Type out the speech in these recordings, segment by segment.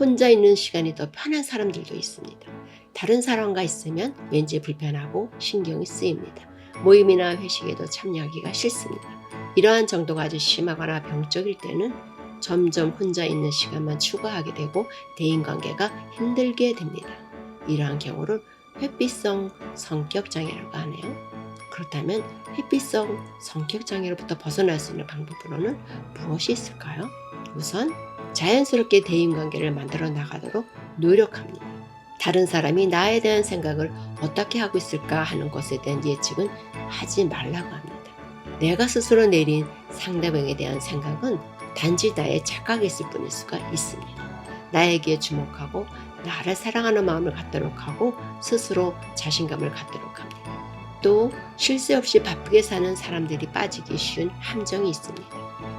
혼자 있는 시간이 더 편한 사람들도 있습니다. 다른 사람과 있으면 왠지 불편하고 신경이 쓰입니다. 모임이나 회식에도 참여하기가 싫습니다. 이러한 정도가 아주 심하거나 병적일 때는 점점 혼자 있는 시간만 추구하게 되고 대인관계가 힘들게 됩니다. 이러한 경우를 회피성 성격장애라고 하네요. 그렇다면 회피성 성격장애로부터 벗어날 수 있는 방법으로는 무엇이 있을까요? 우선 자연스럽게 대인관계를 만들어 나가도록 노력합니다. 다른 사람이 나에 대한 생각을 어떻게 하고 있을까 하는 것에 대한 예측은 하지 말라고 합니다. 내가 스스로 내린 상대방에 대한 생각은 단지 나의 착각일 뿐일 수가 있습니다. 나에게 주목하고 나를 사랑하는 마음을 갖도록 하고 스스로 자신감을 갖도록 합니다. 또 쉴 새 없이 바쁘게 사는 사람들이 빠지기 쉬운 함정이 있습니다.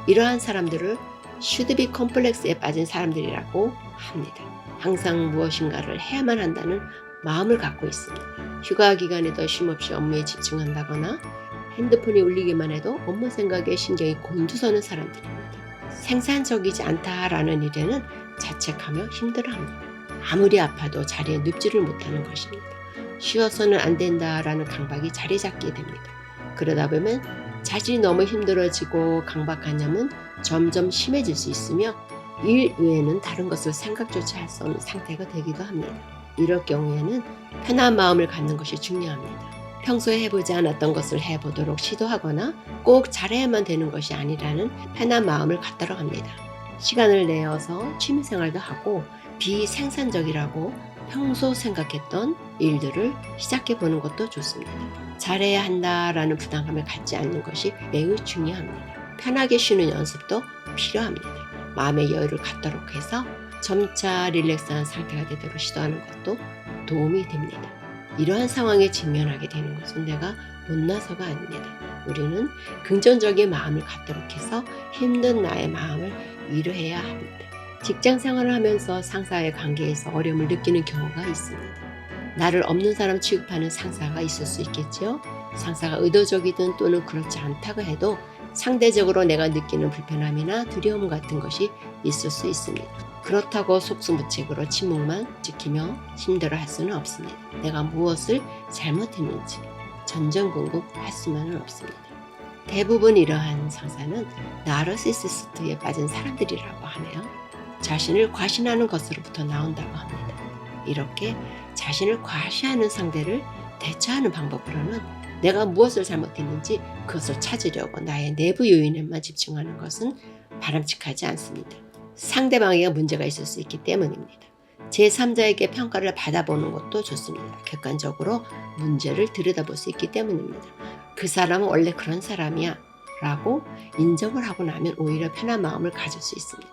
이러한 사람들을 슈드비 컴플렉스에 빠진 사람들이라고 합니다. 항상 무엇인가를 해야만 한다는 마음을 갖고 있습니다. 휴가 기간에도 쉼없이 업무에 집중한다거나 핸드폰이 울리기만 해도 업무 생각에 신경이 곤두서는 사람들입니다. 생산적이지 않다라는 일에는 자책하며 힘들어합니다. 아무리 아파도 자리에 눕지를 못하는 것입니다. 쉬어서는 안 된다라는 강박이 자리 잡게 됩니다. 그러다 보면 자신이 너무 힘들어지고 강박관념은 점점 심해질 수 있으며 일 외에는 다른 것을 생각조차 할 수 없는 상태가 되기도 합니다. 이럴 경우에는 편한 마음을 갖는 것이 중요합니다. 평소에 해보지 않았던 것을 해보도록 시도하거나 꼭 잘해야만 되는 것이 아니라는 편한 마음을 갖도록 합니다. 시간을 내어서 취미생활도 하고 비생산적이라고 평소 생각했던 일들을 시작해 보는 것도 좋습니다. 잘해야 한다라는 부담감을 갖지 않는 것이 매우 중요합니다. 편하게 쉬는 연습도 필요합니다. 마음의 여유를 갖도록 해서 점차 릴렉스한 상태가 되도록 시도하는 것도 도움이 됩니다. 이러한 상황에 직면하게 되는 것은 내가 못나서가 아닙니다. 우리는 긍정적인 마음을 갖도록 해서 힘든 나의 마음을 위로해야 합니다. 직장 생활을 하면서 상사의 관계에서 어려움을 느끼는 경우가 있습니다. 나를 없는 사람 취급하는 상사가 있을 수 있겠지요. 상사가 의도적이든 또는 그렇지 않다고 해도 상대적으로 내가 느끼는 불편함이나 두려움 같은 것이 있을 수 있습니다. 그렇다고 속수무책으로 침묵만 지키며 힘들어 할 수는 없습니다. 내가 무엇을 잘못했는지 전전궁금할 수만은 없습니다. 대부분 이러한 상사는 나르시시스트에 빠진 사람들이라고 하네요. 자신을 과신하는 것으로부터 나온다고 합니다. 이렇게 자신을 과시하는 상대를 대처하는 방법으로는 내가 무엇을 잘못했는지 그것을 찾으려고 나의 내부 요인에만 집중하는 것은 바람직하지 않습니다. 상대방에게 문제가 있을 수 있기 때문입니다. 제3자에게 평가를 받아보는 것도 좋습니다. 객관적으로 문제를 들여다볼 수 있기 때문입니다. 그 사람은 원래 그런 사람이야 라고 인정을 하고 나면 오히려 편한 마음을 가질 수 있습니다.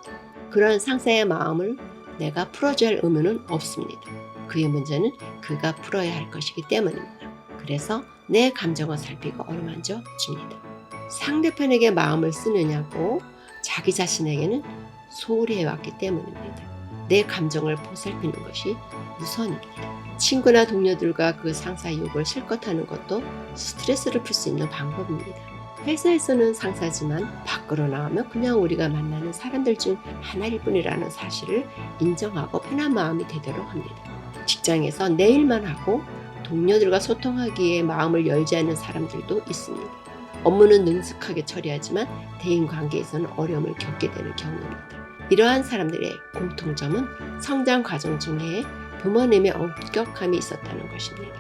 그런 상사의 마음을 내가 풀어줘야 할 의무는 없습니다. 그의 문제는 그가 풀어야 할 것이기 때문입니다. 그래서 내 감정을 살피고 어루만져 줍니다. 상대편에게 마음을 쓰느냐고 자기 자신에게는 소홀히 해왔기 때문입니다. 내 감정을 보살피는 것이 우선입니다. 친구나 동료들과 그 상사의 욕을 실컷 하는 것도 스트레스를 풀 수 있는 방법입니다. 회사에서는 상사지만 밖으로 나가면 그냥 우리가 만나는 사람들 중 하나일 뿐이라는 사실을 인정하고 편한 마음이 되도록 합니다. 직장에서 내 일만 하고 동료들과 소통하기에 마음을 열지 않는 사람들도 있습니다. 업무는 능숙하게 처리하지만 대인 관계에서는 어려움을 겪게 되는 경우입니다. 이러한 사람들의 공통점은 성장 과정 중에 부모님의 엄격함이 있었다는 것입니다.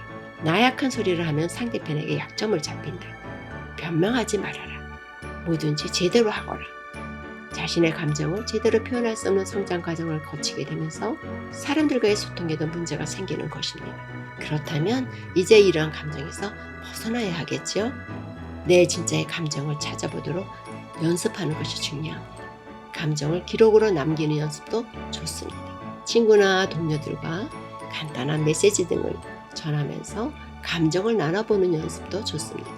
나약한 소리를 하면 상대편에게 약점을 잡힌다. 변명하지 말아라. 뭐든지 제대로 하거라. 자신의 감정을 제대로 표현할 수 없는 성장 과정을 거치게 되면서 사람들과의 소통에도 문제가 생기는 것입니다. 그렇다면 이제 이러한 감정에서 벗어나야 하겠죠? 내 진짜의 감정을 찾아보도록 연습하는 것이 중요합니다. 감정을 기록으로 남기는 연습도 좋습니다. 친구나 동료들과 간단한 메시지 등을 전하면서 감정을 나눠보는 연습도 좋습니다.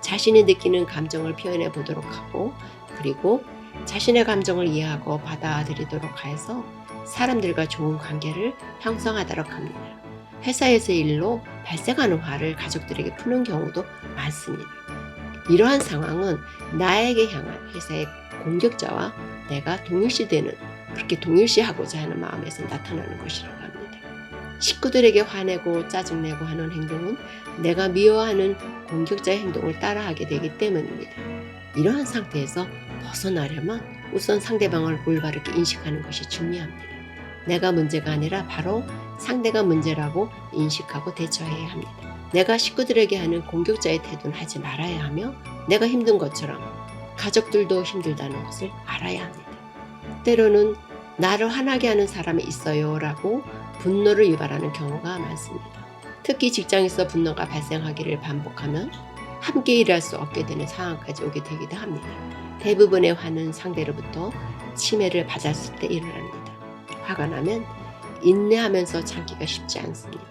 자신이 느끼는 감정을 표현해 보도록 하고 그리고 자신의 감정을 이해하고 받아들이도록 하여서 사람들과 좋은 관계를 형성하도록 합니다. 회사에서의 일로 발생하는 화를 가족들에게 푸는 경우도 많습니다. 이러한 상황은 나에게 향한 회사의 공격자와 내가 동일시되는 그렇게 동일시하고자 하는 마음에서 나타나는 것이라고 합니다. 식구들에게 화내고 짜증내고 하는 행동은 내가 미워하는 공격자의 행동을 따라하게 되기 때문입니다. 이러한 상태에서 벗어나려면 우선 상대방을 올바르게 인식하는 것이 중요합니다. 내가 문제가 아니라 바로 상대가 문제라고 인식하고 대처해야 합니다. 내가 식구들에게 하는 공격자의 태도는 하지 말아야 하며 내가 힘든 것처럼 가족들도 힘들다는 것을 알아야 합니다. 때로는 나를 화나게 하는 사람이 있어요 라고 분노를 유발하는 경우가 많습니다. 특히 직장에서 분노가 발생하기를 반복하면 함께 일할 수 없게 되는 상황까지 오게 되기도 합니다. 대부분의 화는 상대로부터 침해를 받았을 때 일어납니다. 화가 나면 인내하면서 참기가 쉽지 않습니다.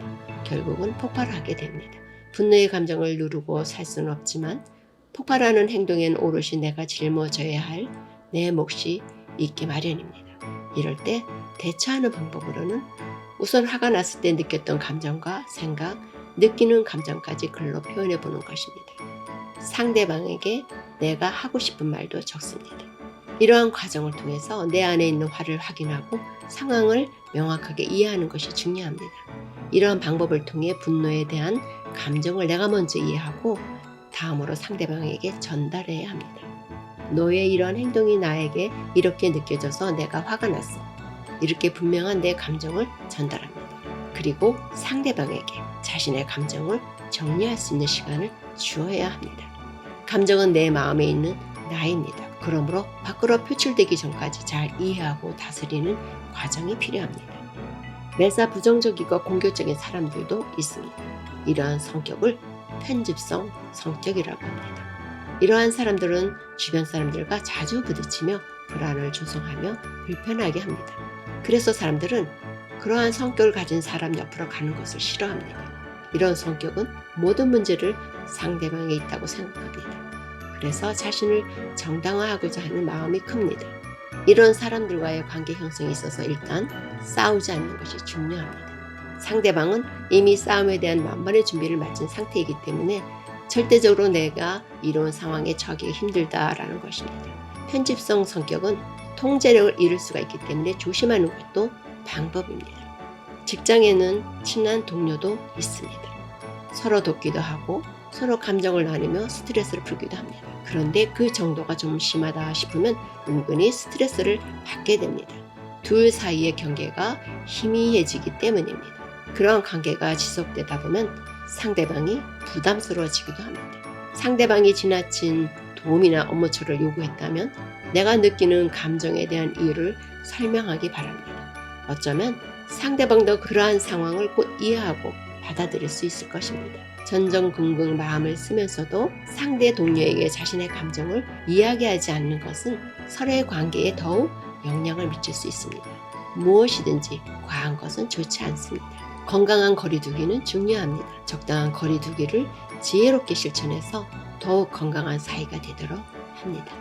결국은 폭발하게 됩니다. 분노의 감정을 누르고 살 수는 없지만 폭발하는 행동엔 오롯이 내가 짊어져야 할 내 몫이 있기 마련입니다. 이럴 때 대처하는 방법으로는 우선 화가 났을 때 느꼈던 감정과 생각, 느끼는 감정까지 글로 표현해 보는 것입니다. 상대방에게 내가 하고 싶은 말도 적습니다. 이러한 과정을 통해서 내 안에 있는 화를 확인하고 상황을 명확하게 이해하는 것이 중요합니다. 이러한 방법을 통해 분노에 대한 감정을 내가 먼저 이해하고 다음으로 상대방에게 전달해야 합니다. 너의 이러한 행동이 나에게 이렇게 느껴져서 내가 화가 났어. 이렇게 분명한 내 감정을 전달합니다. 그리고 상대방에게 자신의 감정을 정리할 수 있는 시간을 주어야 합니다. 감정은 내 마음에 있는 나입니다. 그러므로 밖으로 표출되기 전까지 잘 이해하고 다스리는 과정이 필요합니다. 매사 부정적이고 공격적인 사람들도 있습니다. 이러한 성격을 편집성 성격이라고 합니다. 이러한 사람들은 주변 사람들과 자주 부딪히며 불안을 조성하며 불편하게 합니다. 그래서 사람들은 그러한 성격을 가진 사람 옆으로 가는 것을 싫어합니다. 이런 성격은 모든 문제를 상대방에 있다고 생각합니다. 그래서 자신을 정당화하고자 하는 마음이 큽니다. 이런 사람들과의 관계 형성에 있어서 일단 싸우지 않는 것이 중요합니다. 상대방은 이미 싸움에 대한 만반의 준비를 마친 상태이기 때문에 절대적으로 내가 이런 상황에 처하기 힘들다라는 것입니다. 편집성 성격은 통제력을 잃을 수가 있기 때문에 조심하는 것도 방법입니다. 직장에는 친한 동료도 있습니다. 서로 돕기도 하고 서로 감정을 나누며 스트레스를 풀기도 합니다. 그런데 그 정도가 좀 심하다 싶으면 은근히 스트레스를 받게 됩니다. 둘 사이의 경계가 희미해지기 때문입니다. 그러한 관계가 지속되다 보면 상대방이 부담스러워지기도 합니다. 상대방이 지나친 도움이나 업무처를 요구했다면 내가 느끼는 감정에 대한 이유를 설명하기 바랍니다. 어쩌면 상대방도 그러한 상황을 곧 이해하고 받아들일 수 있을 것입니다. 전전긍긍 마음을 쓰면서도 상대 동료에게 자신의 감정을 이야기하지 않는 것은 서로의 관계에 더욱 영향을 미칠 수 있습니다. 무엇이든지 과한 것은 좋지 않습니다. 건강한 거리두기는 중요합니다. 적당한 거리두기를 지혜롭게 실천해서 더욱 건강한 사이가 되도록 합니다.